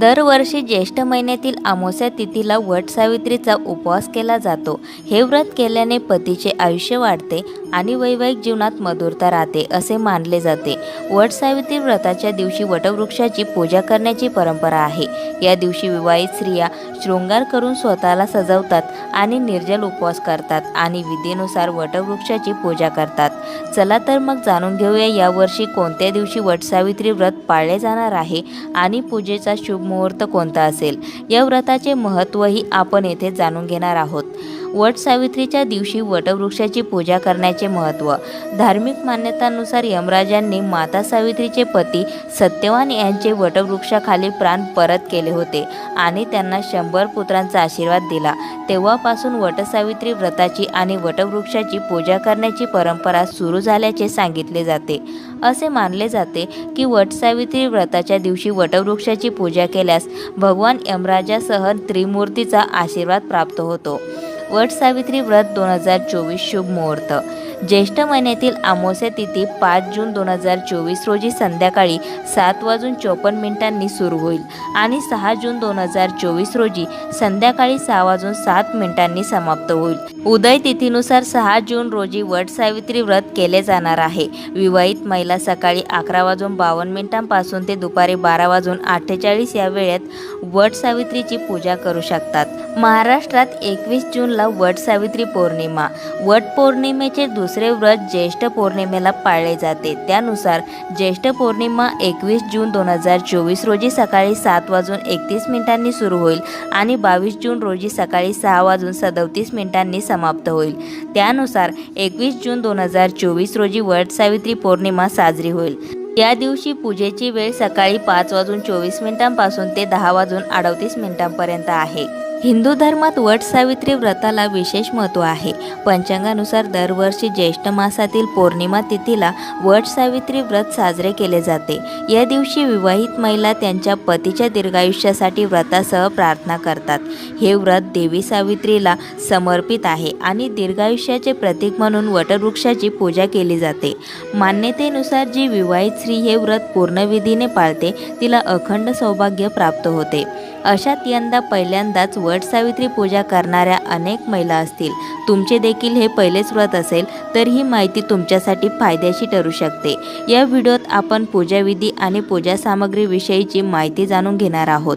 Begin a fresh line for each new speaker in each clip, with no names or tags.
दरवर्षी ज्येष्ठ महिन्यातील अमावस्या तिथीला वट सावित्रीचा उपवास केला जातो. हे व्रत केल्याने पतीचे आयुष्य वाढते आणि वैवाहिक जीवनात मधुरता राहते असे मानले जाते. वट सावित्री व्रताच्या दिवशी वटवृक्षाची पूजा करण्याची परंपरा आहे. या दिवशी विवाहित स्त्रिया शृंगार करून स्वतःला सजवतात आणि निर्जल उपवास करतात आणि विधीनुसार वटवृक्षाची पूजा करतात. चला तर मग जाणून घेऊया यावर्षी कोणत्या दिवशी वटसावित्री व्रत पाळले जाणार आहे आणि पूजेचा शुभ मुहूर्त कोणता असेल? या व्रताचे महत्त्वही आपण येथे जाणून घेणार आहोत. वट सावित्रीच्या दिवशी वटवृक्षाची पूजा करण्याचे महत्त्व. धार्मिक मान्यतांनुसार यमराजांनी माता सावित्रीचे पती सत्यवान यांचे वटवृक्षाखाली प्राण परत केले होते आणि त्यांना शंभर पुत्रांचा आशीर्वाद दिला. तेव्हापासून वटसावित्री व्रताची आणि वटवृक्षाची पूजा करण्याची परंपरा सुरू झाल्याचे सांगितले जाते. असे मानले जाते की वटसावित्री व्रताच्या दिवशी वटवृक्षाची पूजा केल्यास भगवान यमराजासह त्रिमूर्तीचा आशीर्वाद प्राप्त होतो. वटसावित्री व्रत दोन हजार चोवीस शुभ मुहूर्त. ज्येष्ठ महिन्यातील अमावस्या तिथी पाच जून दोन हजार चोवीस रोजी संध्याकाळी सात वाजून चोपन्न मिनिटांनी सुरू होईल आणि सहा जून दोन हजार चोवीस रोजी संध्याकाळी सहा वाजून सात मिनिटांनी समाप्त होईल. उदय तिथीनुसार सहा जून रोजी वट सावित्री व्रत केले जाणार आहे. विवाहित महिला सकाळी अकरा वाजून बावन्न मिनिटांपासून ते दुपारी बारा वाजून अठ्ठेचाळीस या वेळेत वट सावित्रीची पूजा करू शकतात. महाराष्ट्रात एकवीस जूनला वट सावित्री पौर्णिमा. वट पौर्णिमेचे दुसरे व्रत ज्येष्ठ पौर्णिमेला पाळले जाते. त्यानुसार ज्येष्ठ पौर्णिमा एकवीस जून दोन हजार चोवीस रोजी सकाळी सात वाजून एकतीस मिनिटांनी सुरू होईल आणि बावीस जून रोजी सकाळी सहा वाजून सदतीस मिनिटांनी समाप्त होईल. त्यानुसार एकवीस जून दोन हजार चोवीस रोजी वट सावित्री पौर्णिमा साजरी होईल. या दिवशी पूजेची वेळ सकाळी पाच वाजून चोवीस मिनिटांपासून ते दहा वाजून अडतीस मिनिटांपर्यंत आहे. हिंदू धर्मात वट सावित्री व्रताला विशेष महत्त्व आहे. पंचांगानुसार दरवर्षी ज्येष्ठ मासातील पौर्णिमा तिथीला वट सावित्री व्रत साजरे केले जाते. या दिवशी विवाहित महिला त्यांच्या पतीच्या दीर्घायुष्यासाठी व्रतासह प्रार्थना करतात. हे व्रत देवी सावित्रीला समर्पित आहे आणि दीर्घायुष्याचे प्रतीक म्हणून वटवृक्षाची पूजा केली जाते. मान्यतेनुसार जी विवाहित स्त्री हे व्रत पूर्णविधीने पाळते तिला अखंड सौभाग्य प्राप्त होते. अशात यंदा पहिल्यांदाच वट सावित्री पूजा करणाऱ्या अनेक महिला असतील. तुमचे देखील हे पहिलेच व्रत असेल तर ही माहिती तुमच्यासाठी फायद्याशी ठरू शकते. या व्हिडिओत आपण पूजाविधी आणि पूजा सामग्रीविषयीची माहिती जाणून घेणार आहोत.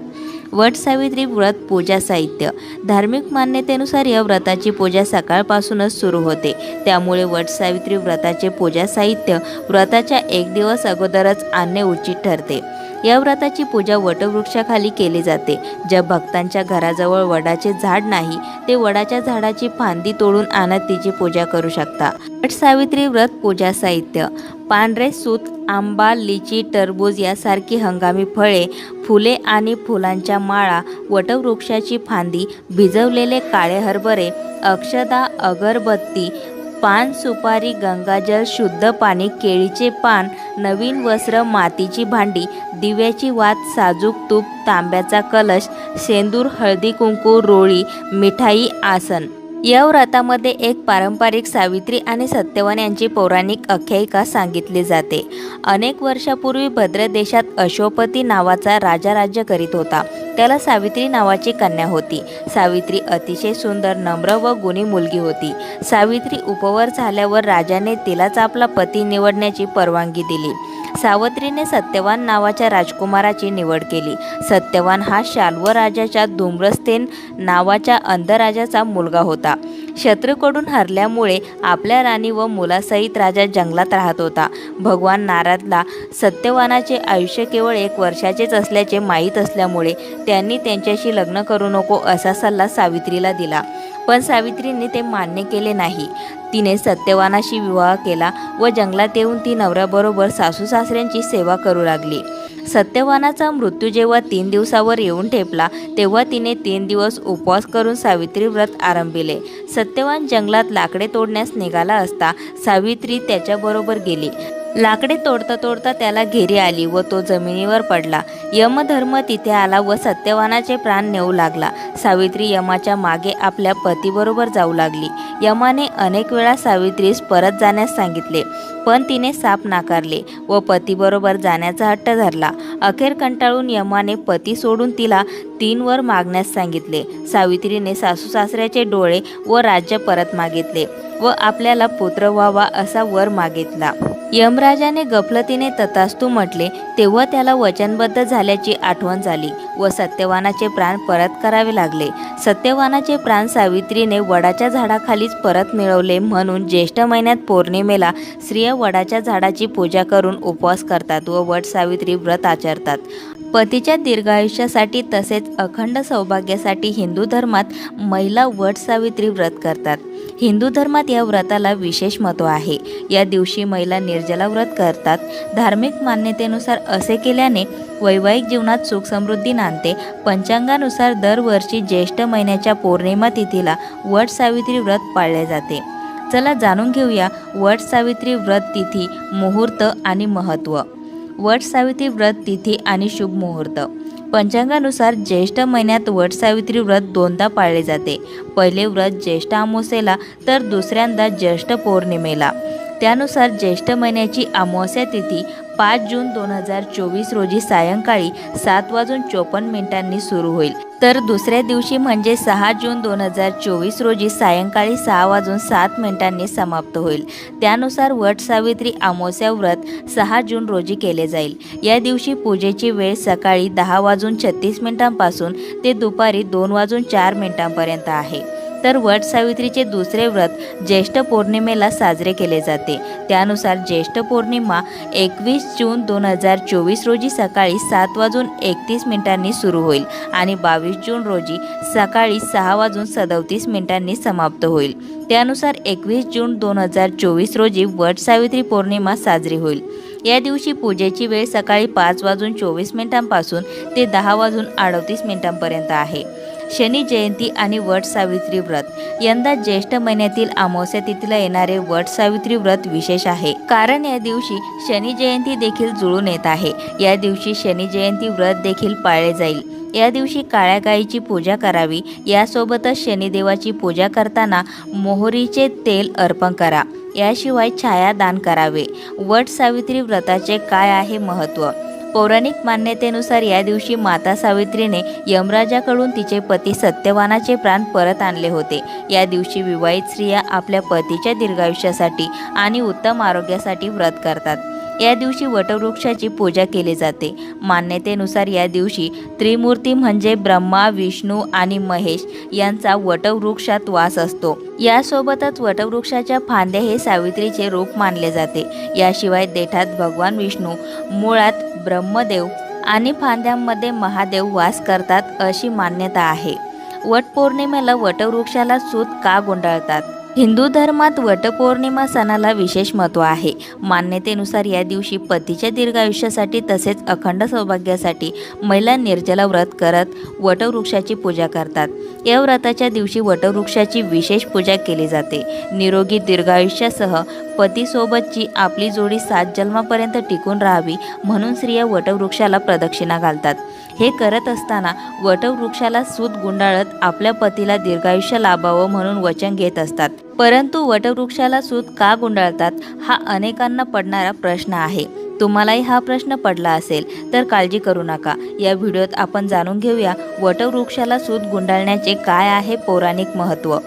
वट सावित्री व्रत पूजा साहित्य. धार्मिक मान्यतेनुसार या व्रताची पूजा सकाळपासूनच सुरू होते. त्यामुळे वट सावित्री व्रताचे पूजा साहित्य व्रताच्या एक दिवस अगोदरच आणणे उचित ठरते. या व्रताची पूजा वटवृक्षाखाली केली जाते. ज्या भक्तांच्या घराजवळ वडाचे झाड नाही ते वडाच्या झाडाची फांदी तोडून आणत तिची पूजा करू शकता. वट सावित्री व्रत पूजा साहित्य. पांढरे सूत आंबा लिची टरबूज यासारखी हंगामी फळे फुले आणि फुलांच्या माळा वटवृक्षाची फांदी भिजवलेले काळे हरभरे अक्षदा अगरबत्ती पान सुपारी गंगाजल शुद्ध पाणी केळीचे पान नवीन वस्त्र मातीची भांडी दिव्याची वात साजूक तूप तांब्याचा कलश सेंदूर हळदी कुंकू रोळी मिठाई आसन. या व्रतामध्ये एक पारंपरिक सावित्री आणि सत्यवान यांची पौराणिक आख्यायिका सांगितली जाते. अनेक वर्षापूर्वी भद्र देशात अशोपती नावाचा राजा राज्य करीत होता. त्याला सावित्री नावाची कन्या होती. सावित्री अतिशय सुंदर नम्र व गुणी मुलगी होती. सावित्री उपवर झाल्यावर राजाने तिलाच आपला पती निवडण्याची परवानगी दिली. सावत्रीने सत्यवान नावाच्या राजकुमाराची निवड केली. सत्यवान हा शाल्व राजाच्या धूम्रस्थेन नावाच्या अंधराजाचा मुलगा होता. शत्रूकडून हरल्यामुळे आपल्या राणी व मुलासहित राजा जंगलात राहत होता. भगवान नारदला सत्यवानाचे आयुष्य केवळ एक वर्षाचेच असल्याचे माहीत असल्यामुळे त्यांनी त्यांच्याशी लग्न करू नको असा सल्ला सावित्रीला दिला. पण सावित्रीने ते मान्य केले नाही. तिने सत्यवानाशी विवाह केला व जंगलात येऊन ती नवऱ्याबरोबर सासू सासऱ्यांची सेवा करू लागली. सत्यवानाचा मृत्यू जेव्हा तीन दिवसावर येऊन ठेपला तेव्हा तिने तीन दिवस उपवास करून सावित्री व्रत आरंभिले. सत्यवान जंगलात लाकडे तोडण्यास निघाला असता सावित्री त्याच्याबरोबर गेली. लाकडे तोडता तोडता त्याला घेरी आली व तो जमिनीवर पडला. यमधर्म तिथे आला व सत्यवानाचे प्राण नेऊ लागला. सावित्री यमाच्या मागे आपल्या पतीबरोबर जाऊ लागली. यमाने अनेक वेळा सावित्रीस परत जाण्यास सांगितले पण तिने साप नाकारले व पतीबरोबर जाण्याचा हट्ट धरला. अखेर कंटाळून यमाने पती सोडून तिला तीन वर मागण्यास सांगितले. सावित्रीने सासू सासऱ्याचे डोळे व राज्य परत मागितले. व आपल्याला पुत्र व्हावा असा वर मागितला. यमराजाने गफलतीने तथास्तू म्हटले तेव्हा त्याला वचनबद्ध झाल्याची आठवण झाली व सत्यवानाचे प्राण परत करावे लागले. सत्यवानाचे प्राण सावित्रीने वडाच्या झाडाखालीच परत मिळवले म्हणून ज्येष्ठ महिन्यात पौर्णिमेला स्त्रिया वडाच्या झाडाची पूजा करून उपवास करतात व वट सावित्री व्रत आचरतात. पतीच्या दीर्घायुष्यासाठी तसेच अखंड सौभाग्यासाठी हिंदू धर्मात महिला वट सावित्री व्रत करतात. हिंदू धर्मात या व्रताला विशेष महत्त्व आहे. या दिवशी महिला निर्जला व्रत करतात. धार्मिक मान्यतेनुसार असे केल्याने वैवाहिक जीवनात सुख समृद्धी नांदते. पंचांगानुसार दरवर्षी ज्येष्ठ महिन्याच्या पौर्णिमा तिथीला वट सावित्री व्रत पाळले जाते. चला जाणून घेऊया वट सावित्री व्रत तिथी मुहूर्त आणि महत्त्व. वट सावित्री व्रत तिथी आणि शुभ मुहूर्त. पंचांगानुसार ज्येष्ठ महिन्यात वट सावित्री व्रत दोनदा पाळले जाते. पहिले व्रत ज्येष्ठ अमावस्येला तर दुसऱ्यांदा ज्येष्ठ पौर्णिमेला. त्यानुसार ज्येष्ठ महिन्याची अमावस्या तिथी पाच जून दोन हजार चोवीस रोजी सायंकाळी सात वाजून चोपन्न मिनिटांनी सुरू होईल. तर दुसऱ्या दिवशी म्हणजे सहा जून दोन हजार चोवीस रोजी सायंकाळी सहा वाजून सात मिनिटांनी समाप्त होईल. त्यानुसार वट सावित्री आमोस्या व्रत सहा जून रोजी केले जाईल. या दिवशी पूजेची वेळ सकाळी दहा वाजून छत्तीस मिनिटांपासून ते दुपारी दोन वाजून चार मिनिटांपर्यंत आहे. तर वट सावित्रीचे दुसरे व्रत ज्येष्ठ पौर्णिमेला साजरे केले जाते. त्यानुसार ज्येष्ठ पौर्णिमा एकवीस जून दोन हजार चोवीस रोजी सकाळी सात वाजून एकतीस मिनिटांनी सुरू होईल आणि बावीस जून रोजी सकाळी सहा वाजून सदतीस मिनिटांनी समाप्त होईल. त्यानुसार एकवीस जून दोन हजार चोवीस रोजी वट सावित्री पौर्णिमा साजरी होईल. या दिवशी पूजेची वेळ सकाळी पाच वाजून चोवीस मिनिटांपासून ते दहा वाजून अडतीस मिनिटांपर्यंत आहे. शनी जयंती आणि वट सावित्री व्रत. यंदा ज्येष्ठ महिन्यातील अमावस्या तिथीला येणारे वट सावित्री व्रत विशेष आहे. कारण या दिवशी शनी जयंती देखील जुळून येत आहे. या दिवशी शनी जयंती व्रत देखील पाळले जाईल. या दिवशी काळ्या गायीची पूजा करावी. यासोबतच शनिदेवाची पूजा करताना मोहरीचे तेल अर्पण करा. याशिवाय छाया दान करावे. वट सावित्री व्रताचे काय आहे महत्त्व पौराणिक मान्यतेनुसार या दिवशी माता सावित्रीने यमराजाकडून तिचे पती सत्यवानाचे प्राण परत आणले होते. या दिवशी विवाहित स्त्रिया आपल्या पतीच्या दीर्घायुष्यासाठी आणि उत्तम आरोग्यासाठी व्रत करतात. या दिवशी वटवृक्षाची पूजा केली जाते. मान्यतेनुसार या दिवशी त्रिमूर्ती म्हणजे ब्रह्मा विष्णू आणि महेश यांचा वटवृक्षात वास असतो. यासोबतच वटवृक्षाच्या फांद्या हे सावित्रीचे रूप मानले जाते. याशिवाय देठात भगवान विष्णू मुळात ब्रह्मदेव आणि फांद्यांमध्ये महादेव वास करतात अशी मान्यता आहे. वटपौर्णिमेला वटवृक्षाला सूत का गुंडाळतात? हिंदू धर्मात वटपौर्णिमा सणाला विशेष महत्त्व आहे. मान्यतेनुसार या दिवशी पतीच्या दीर्घायुष्यासाठी तसेच अखंड सौभाग्यासाठी महिला निर्जला व्रत करत वटवृक्षाची पूजा करतात. या व्रताच्या दिवशी वटवृक्षाची विशेष पूजा केली जाते. निरोगी दीर्घायुष्यासह पतीसोबतची आपली जोडी सात जन्मापर्यंत टिकून राहावी म्हणून स्त्रिया वटवृक्षाला प्रदक्षिणा घालतात. हे करत असताना वटवृक्षाला सूत गुंडाळत आपल्या पतीला दीर्घायुष्य लाभावं म्हणून वचन घेत असतात. परंतु वटवृक्षाला सूत का गुंडाळतात हा अनेकांना पडणारा प्रश्न आहे. तुम्हालाही हा प्रश्न पडला असेल तर काळजी करू नका. या व्हिडिओत आपण जाणून घेऊया वटवृक्षाला सूत गुंडाळण्याचे काय आहे पौराणिक महत्त्व.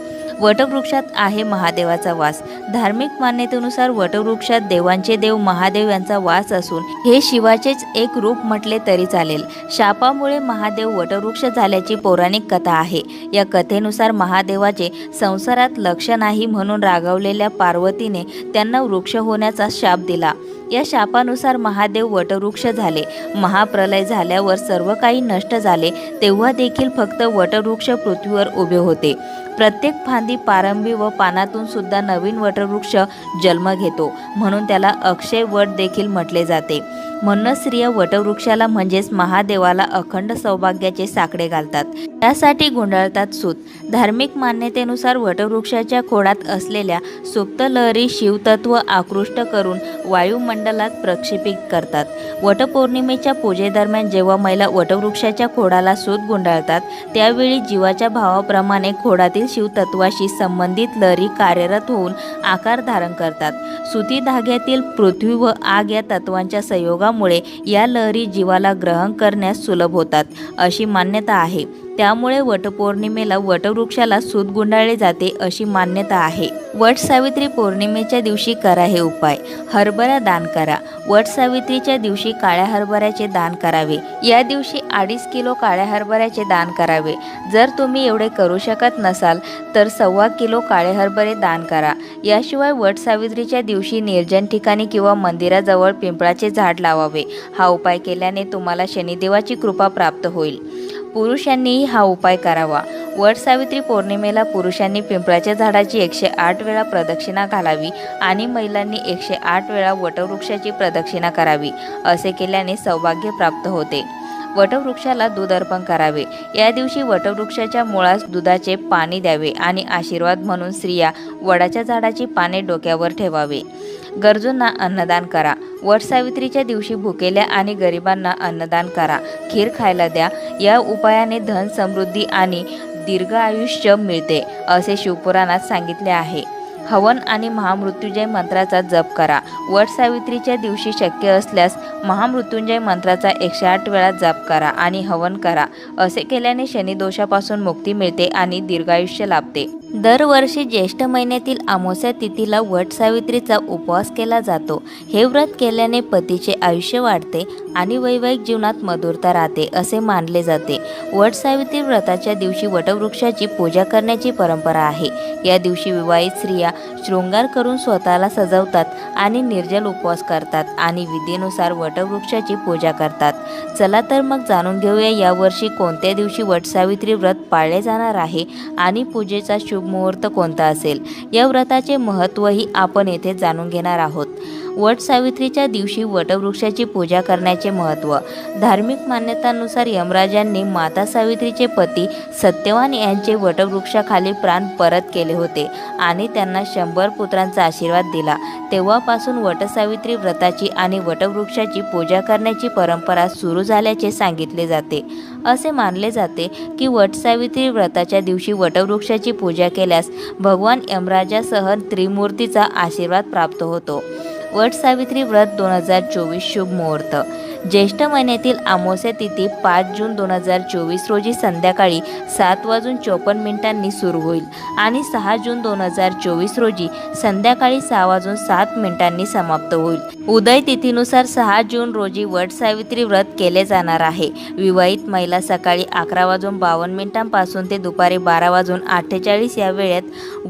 वटवृक्षात आहे महादेवाचा वास. धार्मिक मान्यतेनुसार वटवृक्षात देवांचे देव महादेव यांचा वास असून हे शिवाचेच एक रूप म्हटले तरी चालेल. शापामुळे महादेव वटवृक्ष झाल्याची पौराणिक कथा आहे. या कथेनुसार महादेवाचे संसारात लक्ष नाही म्हणून रागावलेल्या पार्वतीने त्यांना वृक्ष होण्याचा शाप दिला. या शापानुसार महादेव वटवृक्ष झाले. महाप्रलय झाल्यावर सर्व काही नष्ट झाले. तेव्हा देखील फक्त वटवृक्ष पृथ्वीवर उभे होते. प्रत्येक फांदी पारंबी व पानातून सुद्धा नवीन वटवृक्ष जन्म घेतो. म्हणून त्याला अक्षय वट देखील म्हटले जाते. म्हणूनच स्त्रिया वटवृक्षाला म्हणजेच महादेवाला अखंड सौभाग्याचे साकडे घालतात. त्यासाठी गुंडाळतात सूत. धार्मिक मान्यतेनुसार वटवृक्षाच्या खोडात असलेल्या सुप्त लहरी शिवतत्व आकृष्ट करून वायुमंडलात प्रक्षेपित करतात. वटपौर्णिमेच्या पूजेदरम्यान जेव्हा महिला वटवृक्षाच्या खोडाला सूत गुंडाळतात त्यावेळी जीवाच्या भावाप्रमाणे खोडातील शिवतत्वाशी संबंधित लहरी कार्यरत होऊन आकार धारण करतात. सुती धाग्यातील पृथ्वी व आग या तत्वांच्या संयोगा संयोगामुळे या लहरी जीवाला ग्रहण करण्यास सुलभ होतात अशी मान्यता आहे. त्यामुळे वटपौर्णिमेला वटवृक्षाला सूत गुंडाळले जाते अशी मान्यता आहे. वट सावित्री पौर्णिमेच्या दिवशी करा हे उपाय. हरभरा दान करा. वट सावित्रीच्या दिवशी काळ्या हरभऱ्याचे दान करावे. या दिवशी अडीच किलो काळ्या हरभऱ्याचे दान करावे. जर तुम्ही एवढे करू शकत नसाल तर सव्वा किलो काळे हरभरे दान करा. याशिवाय वट सावित्रीच्या दिवशी निर्जन ठिकाणी किंवा मंदिराजवळ पिंपळाचे झाड लावावे. हा उपाय केल्याने तुम्हाला शनिदेवाची कृपा प्राप्त होईल. पुरुषांनीही हा उपाय करावा. वट सावित्री पौर्णिमेला पुरुषांनी पिंपळाच्या झाडाची एकशे आठ वेळा प्रदक्षिणा घालावी आणि महिलांनी एकशे आठ वेळा वटवृक्षाची प्रदक्षिणा करावी असे केल्याने सौभाग्य प्राप्त होते. वटवृक्षाला दूध अर्पण करावे. या दिवशी वटवृक्षाच्या मुळास दुधाचे पाणी द्यावे आणि आशीर्वाद म्हणून स्त्रिया वडाच्या झाडाची पाने डोक्यावर ठेवावे. गरजूंना अन्नदान करा. वटसावित्रीच्या दिवशी भुकेल्या आणि गरिबांना अन्नदान करा. खीर खायला द्या. या उपायाने धन समृद्धी आणि दीर्घ आयुष्य मिळते असे शिवपुराणात सांगितले आहे. हवन आणि महामृत्युंजय मंत्राचा जप करा. वट सावित्रीच्या दिवशी शक्य असल्यास महामृत्युंजय मंत्राचा एकशे आठ वेळा जप करा आणि हवन करा. असे केल्याने शनिदोषापासून मुक्ती मिळते आणि दीर्घायुष्य लाभते. दरवर्षी ज्येष्ठ महिन्यातील अमावस्या तिथीला वट सावित्रीचा उपवास केला जातो. हे व्रत केल्याने पतीचे आयुष्य वाढते आणि वैवाहिक जीवनात मधुरता राहते असे मानले जाते. वट सावित्री व्रताच्या दिवशी वटवृक्षाची पूजा करण्याची परंपरा आहे. या दिवशी विवाहित स्त्रिया शृंगार करून स्वतःला सजवतात आणि निर्जल उपवास करतात आणि विधीनुसार वटवृक्षाची पूजा करतात. चला तर मग जाणून घेऊया यावर्षी कोणत्या दिवशी वटसावित्री व्रत पाळले जाणार आहे आणि पूजेचा शुभ मुहूर्त कोणता असेल? या व्रताचे महत्त्वही आपण येथे जाणून घेणार आहोत. वट सावित्रीच्या दिवशी वटवृक्षाची पूजा करण्याचे महत्त्व धार्मिक मान्यतानुसार यमराजांनी माता सावित्रीचे पती सत्यवान यांचे वटवृक्षाखाली प्राण परत केले होते आणि त्यांना शंभर पुत्रांचा आशीर्वाद दिला. तेव्हापासून वटसावित्री व्रताची आणि वटवृक्षाची पूजा करण्याची परंपरा सुरू झाल्याचे सांगितले जाते. असे मानले जाते की वटसावित्री व्रताच्या दिवशी वटवृक्षाची पूजा केल्यास भगवान यमराजासह त्रिमूर्तीचा आशीर्वाद प्राप्त होतो. वट सावित्री व्रत दोन हजार चोवीस शुभ मुहूर्त. ज्येष्ठ महिन्यातील आमोस्या तिथी पाच जून दोन हजार चोवीस रोजी संध्याकाळी सात वाजून चोपन्न मिनिटांनी सुरू होईल आणि सहा जून दोन हजार चोवीस रोजी संध्याकाळी सहा वाजून सात मिनिटांनी समाप्त होईल. उदय तिथीनुसार सहा जून रोजी वट सावित्री व्रत केले जाणार आहे. विवाहित महिला सकाळी अकरा वाजून बावन्न मिनिटांपासून ते दुपारी बारा वाजून अठ्ठेचाळीस या वेळेत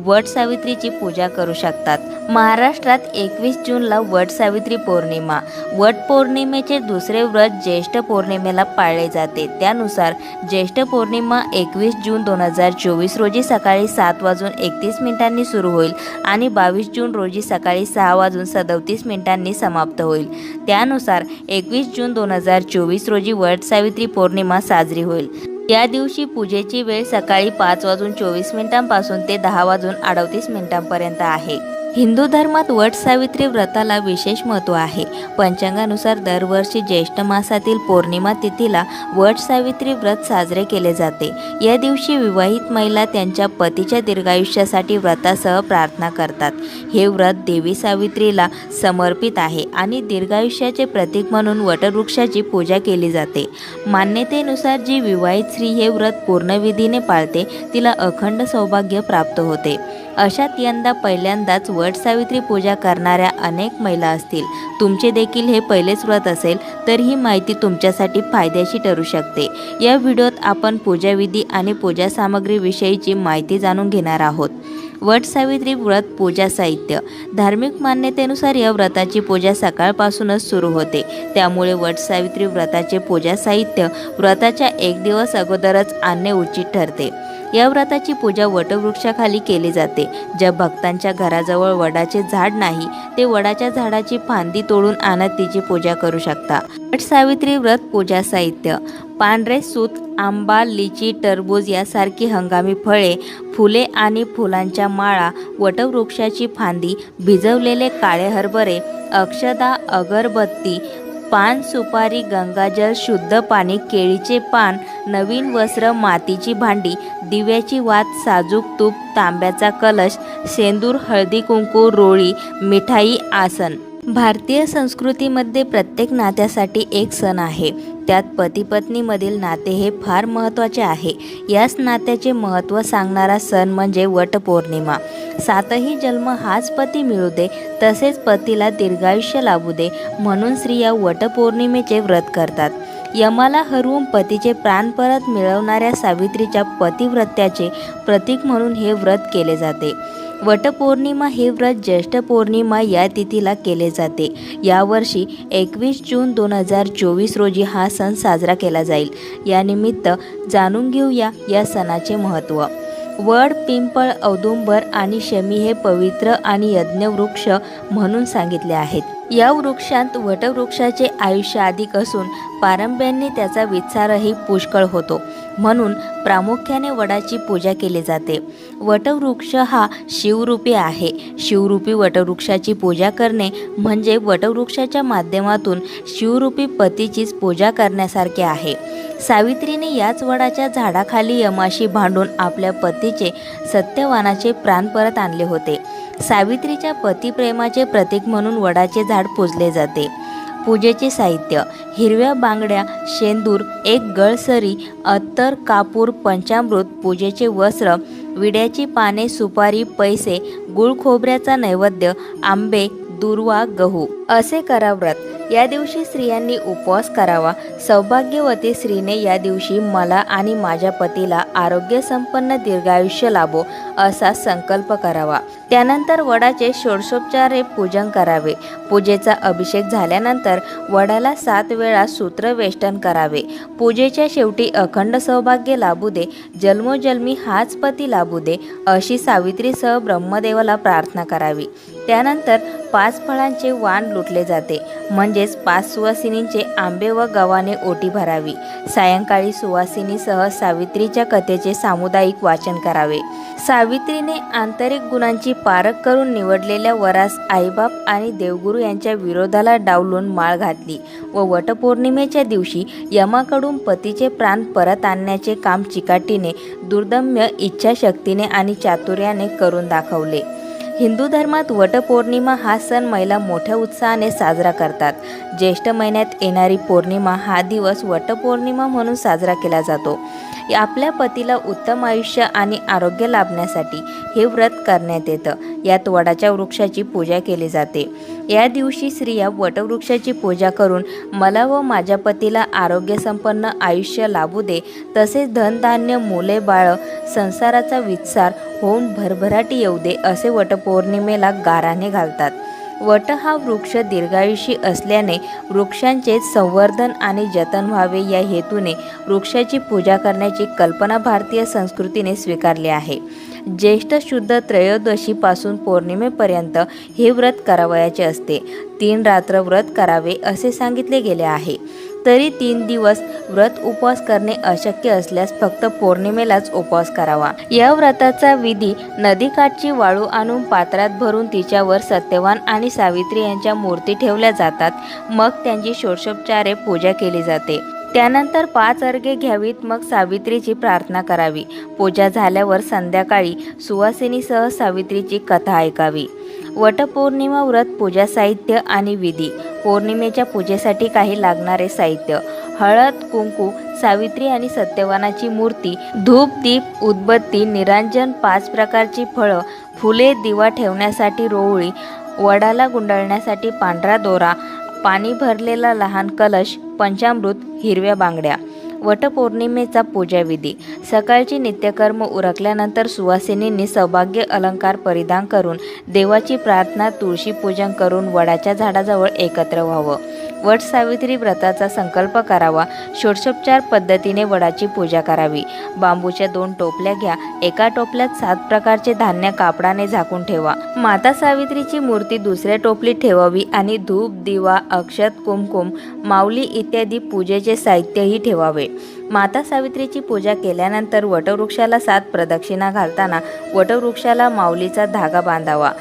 वट सावित्रीची पूजा करू शकतात. महाराष्ट्रात एकवीस जूनला वट सावित्री पौर्णिमा. वट पौर्णिमेचे दुसरे दुसरे व्रत ज्येष्ठ पौर्णिमेला पाळले जाते. त्यानुसार ज्येष्ठ पौर्णिमा एकवीस जून दोन हजार चोवीस रोजी सकाळी सात वाजून एकतीस मिनिटांनी सुरू होईल आणि बावीस जून रोजी सकाळी सहा वाजून सदोतीस मिनिटांनी समाप्त होईल. त्यानुसार एकवीस जून दोन हजार चोवीस रोजी वट सावित्री पौर्णिमा साजरी होईल. या दिवशी पूजेची वेळ सकाळी पाच वाजून चोवीस मिनिटांपासून ते दहा वाजून अडतीस मिनिटांपर्यंत आहे. हिंदू धर्मात वट सावित्री व्रताला विशेष महत्त्व आहे. पंचांगानुसार दरवर्षी ज्येष्ठ मासातील पौर्णिमा तिथीला वट सावित्री व्रत साजरे केले जाते. या दिवशी विवाहित महिला त्यांच्या पतीच्या दीर्घायुष्यासाठी व्रतासह प्रार्थना करतात. हे व्रत देवी सावित्रीला समर्पित आहे आणि दीर्घायुष्याचे प्रतीक म्हणून वटवृक्षाची पूजा केली जाते. मान्यतेनुसार जी विवाहित स्त्री हे व्रत पूर्णविधीने पाळते तिला अखंड सौभाग्य प्राप्त होते. अशात यंदा पहिल्यांदाच वट सावित्री पूजा करणाऱ्या अनेक महिला असतील. तुमचे देखील हे पहिलेच व्रत असेल तर ही माहिती तुमच्यासाठी फायद्याची ठरू शकते. या व्हिडिओत आपण पूजाविधी आणि पूजा सामग्रीविषयीची माहिती जाणून घेणार आहोत. वट सावित्री व्रत पूजा साहित्य. धार्मिक मान्यतेनुसार या व्रताची पूजा सकाळपासूनच सुरू होते. त्यामुळे वट सावित्री व्रताचे पूजा साहित्य व्रताच्या एक दिवस अगोदरच आणणे उचित ठरते. या व्रताची पूजा वटवृक्षाखाली केली जाते. ज्या भक्तांच्या घराजवळ वडाचे झाड नाही ते वडाच्या झाडाची फांदी तोडून आणत तिची पूजा करू शकता. वट सावित्री व्रत पूजा साहित्य. पांढरे सूत आंबा लिची टरबूज यासारखी हंगामी फळे फुले आणि फुलांच्या माळा वटवृक्षाची फांदी भिजवलेले काळे हरभरे अक्षदा अगरबत्ती पान सुपारी गंगाजल शुद्ध पाणी केळीचे पान नवीन वस्त्र मातीची भांडी दिव्याची वात साजूक तूप तांब्याचा कलश सेंदूर हळदी कुंकू रोळी मिठाई आसन. भारतीय संस्कृतीमध्ये प्रत्येक नात्यासाठी एक सण आहे. त्यात पती पत्नीमधील नाते हे फार महत्त्वाचे आहे. याच नात्याचे महत्त्व सांगणारा सण म्हणजे वटपौर्णिमा. सातही जन्म हाच पती मिळू दे तसेच पतीला दीर्घायुष्य लाभू दे म्हणून स्त्रिया वटपौर्णिमेचे व्रत करतात. यमाला हरवून पतीचे प्राण परत मिळवणाऱ्या सावित्रीच्या पतिव्रत्याचे प्रतीक म्हणून हे व्रत केले जाते. वटपौर्णिमा हे व्रत ज्येष्ठ पौर्णिमा या तिथीला केले जाते. यावर्षी एकवीस जून दोन हजार चोवीस रोजी हा सण साजरा केला जाईल. यानिमित्त जाणून घेऊया या सणाचे महत्त्व. वड पिंपळ औदुंबर आणि शमी हे पवित्र आणि यज्ञवृक्ष म्हणून सांगितले आहेत. या वृक्षांत वटवृक्षाचे आयुष्य अधिक असून पारंब्यांनी त्याचा विचारही पुष्कळ होतो. म्हणून प्रामुख्याने वडाची पूजा केली जाते. वटवृक्ष हा शिवरूपी आहे. शिवरूपी वटवृक्षाची पूजा करणे म्हणजे वटवृक्षाच्या माध्यमातून शिवरूपी पतीचीच पूजा करण्यासारखे आहे. सावित्रीने याच वडाच्या झाडाखाली यमाशी भांडून आपल्या पतीचे सत्यवानाचे प्राण परत आणले होते. सावित्रीच्या पतिप्रेमाचे प्रतीक म्हणून वडाचे झाड पूजले जाते. पूजेचे साहित्य हिरव्या बांगड्या शेंदूर एक गळसरी अत्तर कापूर पंचामृत पूजेचे वस्त्र विड्याची पाने सुपारी पैसे गुळ खोबऱ्याचा नैवेद्य आंबे दुर्वा गहू असे करा व्रत या दिवशी स्त्रियांनी उपवास करावा. सौभाग्यवती स्त्रीने या दिवशी मला आणि माझ्या पतीला आरोग्य संपन्न दीर्घायुष्य लाभो असा संकल्प करावा. त्यानंतर वडाचे षोडशोपचारे पूजन करावे. पूजेचा अभिषेक झाल्यानंतर वडाला सात वेळा सूत्रवेष्टन करावे. पूजेच्या शेवटी अखंड सौभाग्य लाभू दे जन्मोजन्मी हाच पती लाभू दे अशी सावित्रीसह ब्रह्मदेवाला प्रार्थना करावी. त्यानंतर पाच फळांचे वाण लुटले जाते. म्हणजे म्हणजेच पाच सुवासिनींचे आंबे व गव्हाने ओटी भरावी. सायंकाळी सुवासिनीसह सावित्रीच्या कथेचे सामुदायिक वाचन करावे. सावित्रीने आंतरिक गुणांची पारख करून निवडलेल्या वरास आईबाप आणि देवगुरु यांच्या विरोधाला डावलून माळ घातली व वटपौर्णिमेच्या दिवशी यमाकडून पतीचे प्राण परत आणण्याचे काम चिकाटीने दुर्दम्य इच्छाशक्तीने आणि चातुर्याने करून दाखवले. हिंदू धर्मात वटपौर्णिमा हा सण महिला मोठ्या उत्साहाने साजरा करतात. ज्येष्ठ महिन्यात येणारी पौर्णिमा हा दिवस वटपौर्णिमा म्हणून साजरा केला जातो. आपल्या पतीला उत्तम आयुष्य आणि आरोग्य लाभण्यासाठी हे व्रत करण्यात येतं. यात वडाच्या वृक्षाची पूजा केली जाते. या दिवशी स्त्रिया वटवृक्षाची पूजा करून मला व माझ्या पतीला आरोग्यसंपन्न आयुष्य लाभू दे तसेच धनधान्य मुले बाळ संसाराचा विस्तार होऊन भरभराटी येऊ दे असे वटपौर्णिमेला गाराने घालतात. वट हा वृक्ष दीर्घायुषी असल्याने वृक्षांचे संवर्धन आणि जतन व्हावे या हेतूने वृक्षाची पूजा करण्याची कल्पना भारतीय संस्कृतीने स्वीकारली आहे. ज्येष्ठ शुद्ध त्रयोदशीपासून पौर्णिमेपर्यंत हे व्रत करावयाचे असते. तीन रात्र व्रत करावे असे सांगितले गेले आहे. तरी तीन दिवस व्रत उपवास करणे अशक्य असल्यास फक्त पौर्णिमेलाच उपवास करावा. या व्रताचा विधी नदीकाठची वाळू आणून पात्रात भरून तिच्यावर सत्यवान आणि सावित्री यांच्या मूर्ती ठेवल्या जातात. मग त्यांची षोडशोपचारे पूजा केली जाते. त्यानंतर पाच अर्घे घ्यावीत मग सावित्रीची प्रार्थना करावी. पूजा झाल्यावर संध्याकाळी सुवासिनीसह सावित्रीची कथा ऐकावी. वटपौर्णिमा व्रत पूजा साहित्य आणि विधी. पौर्णिमेच्या पूजेसाठी काही लागणारे साहित्य. हळद कुंकू सावित्री आणि सत्यवानाची मूर्ती धूप दीप उदबत्ती निरांजन पाच प्रकारची फळं फुले दिवा ठेवण्यासाठी रोवळी वडाला गुंडाळण्यासाठी पांढरा दोरा पाणी भरलेला लहान कलश पंचामृत हिरव्या बांगड्या. वटपौर्णिमेचा पूजाविधी. सकाळची नित्यकर्म उरकल्यानंतर सुवासिनींनी सौभाग्य अलंकार परिधान करून देवाची प्रार्थना तुळशी पूजन करून वडाच्या झाडाजवळ एकत्र व्हावं. वट सावित्री व्रताचा संकल्प करावा. षोडशोपचार पद्धतीने वडाची पूजा करावी. बांबूच्या दोन टोपल्या घ्या. एका टोपल्यात सात प्रकारचे धान्य कापडाने झाकून ठेवा. माता सावित्रीची मूर्ती दुसऱ्या टोपलीत ठेवावी आणि धूप दिवा अक्षत कुमकुम माऊली इत्यादी पूजेचे साहित्यही ठेवावे. माता सावित्रीची पूजा केल्यानंतर वटवृक्षाला सात प्रदक्षिणा घालताना वटवृक्षाला माऊलीचा धागा बांधावा.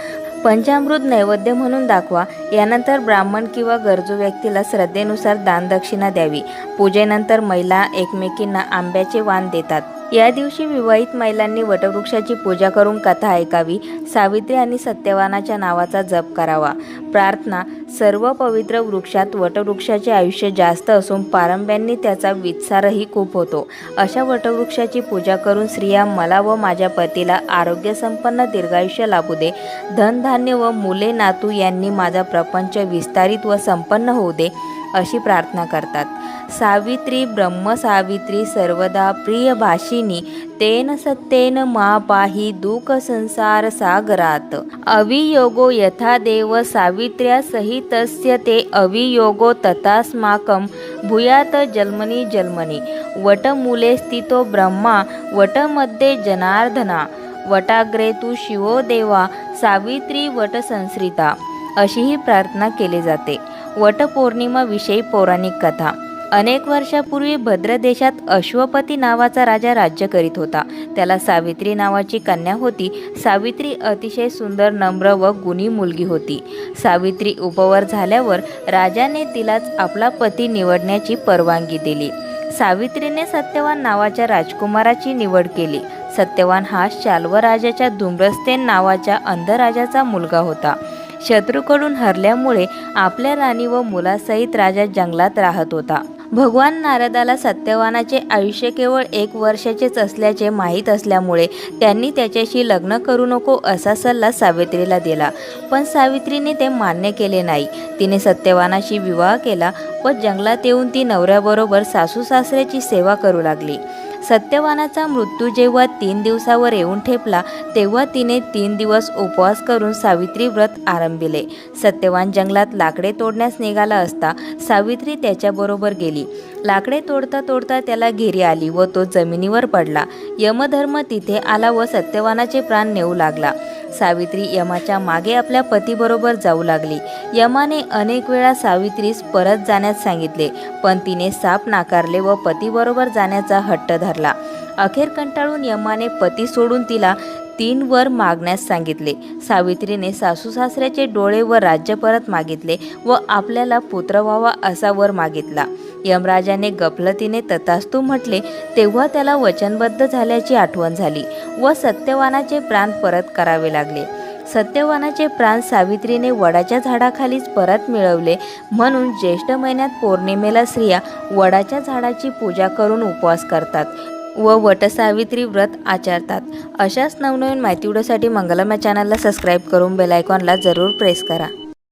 पंचामृत नैवेद्य म्हणून दाखवा. यानंतर ब्राह्मण किंवा गरजू व्यक्तीला श्रद्धेनुसार दानदक्षिणा द्यावी. पूजेनंतर महिला एकमेकींना आंब्याचे वाण देतात. या दिवशी विवाहित महिलांनी वटवृक्षाची पूजा करून कथा ऐकावी सावित्री आणि सत्यवानाच्या नावाचा जप करावा. प्रार्थना सर्व पवित्र वृक्षात वटवृक्षाचे आयुष्य जास्त असून पारंब्यांनी त्याचा वित्सारही खूप होतो. अशा वटवृक्षाची पूजा करून स्त्रिया मला व माझ्या पतीला आरोग्यसंपन्न दीर्घायुष्य लाभू दे. धनधान्य व मुले नातू यांनी माझा प्रपंच विस्तारित व संपन्न होऊ दे. अशी प्रार्थना करतात. सावित्री ब्रह्म सावित्री सर्वदा प्रिय भाषिनी तेन सत्येन मा पाही दुःख संसार सागरात. अवियोगो यथा देव सावित्र्या सहितस्य ते अवियोगो तथास्माकं भूयात जन्मनी जन्मनी. वटमूले स्थितो ब्रह्मा वटमध्ये जनार्दना. वटाग्रे तू शिवो देवा सावित्री वटसंश्रिता अशी ही प्रार्थना केली जाते. वटपौर्णिमाविषयी पौराणिक कथा. अनेक वर्षापूर्वी भद्र देशात अश्वपती नावाचा राजा राज्य करीत होता. त्याला सावित्री नावाची कन्या होती. सावित्री अतिशय सुंदर नम्र व गुणी मुलगी होती. सावित्री उपवर झाल्यावर राजाने तिलाच आपला पती निवडण्याची परवानगी दिली. सावित्रीने सत्यवान नावाच्या राजकुमाराची निवड केली. सत्यवान हा शाल्व राजाच्या धुम्रस्तेन नावाच्या अंधराजाचा मुलगा होता. शत्रूकडून हरल्यामुळे आपल्या राणी व मुलासहित राजा जंगलात राहत होता. भगवान नारदाला सत्यवानाचे आयुष्य केवळ एक वर्षाचेच असल्याचे माहीत असल्यामुळे त्यांनी त्याच्याशी लग्न करू नको असा सल्ला सावित्रीला दिला. पण सावित्रीने ते मान्य केले नाही. तिने सत्यवानाशी विवाह केला व जंगलात येऊन ती नवऱ्याबरोबर सासू सासऱ्याची सेवा करू लागली. सत्यवानाचा मृत्यू जेव्हा तीन दिवसावर येऊन ठेपला तेव्हा तिने तीन दिवस उपवास करून सावित्री व्रत आरंभिले. सत्यवान जंगलात लाकडे तोडण्यास निघाला असता सावित्री त्याच्याबरोबर गेली. लाकडे तोडता तोडता त्याला घेरी आली व तो जमिनीवर पडला. यमधर्म तिथे आला व सत्यवानाचे प्राण नेऊ लागला. सावित्री यमाच्या मागे आपल्या पतीबरोबर जाऊ लागली. यमाने अनेक वेळा सावित्रीस परत जाण्यास सांगितले पण तिने साप नाकारले व पतीबरोबर जाण्याचा हट्ट धरला. अखेर कंटाळून यमाने पती सोडून तिला तीन वर मागण्यास सांगितले. सावित्रीने सासू सासऱ्याचे डोळे व राज्य परत मागितले व आपल्याला पुत्र व्हावा असा वर मागितला. यमराजाने गफलतीने तथास्तू म्हटले तेव्हा त्याला वचनबद्ध झाल्याची आठवण झाली व सत्यवानाचे प्राण परत करावे लागले. सत्यवानाचे प्राण सावित्रीने वडाच्या झाडाखालीच परत मिळवले म्हणून ज्येष्ठ महिन्यात पौर्णिमेला स्त्रिया वडाच्या झाडाची पूजा करून उपवास करतात व वटसावित्री व्रत आचरतात. अशाच नवनवीन माहिती उडवण्यासाठी मंगलम या चॅनलला सबस्क्राईब करून बेलायकॉनला जरूर प्रेस करा.